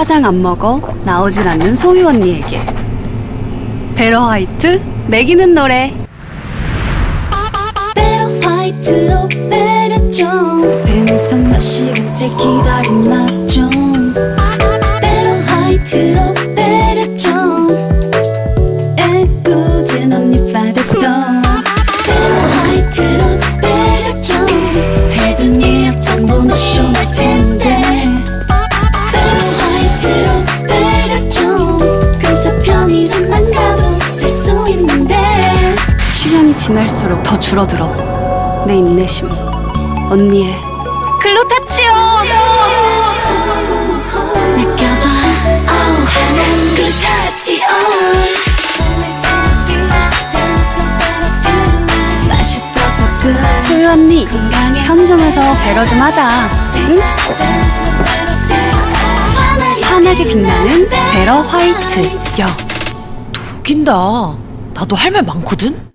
화장 안 먹어 나오질 않는 소유 언니에게. 베러 화이트 매기는 노래. 베러 화이트로 베렸죠. 배는 몇 시간째 기다린 나좀 베러 화이트로 베렸죠. 애꿎은 언니 파데돈 수 있는데. 시간이 지날수록 더 줄어들어. 내 인내심. 언니의 글루타치오 느껴봐. 아우 글루타치온. 맛있어서 끝 소유 언니 편의점에서 베러 좀 하자. 응? 환하게 빛나는 베러 화이트. 야 웃긴다. 나도 할 말 많거든?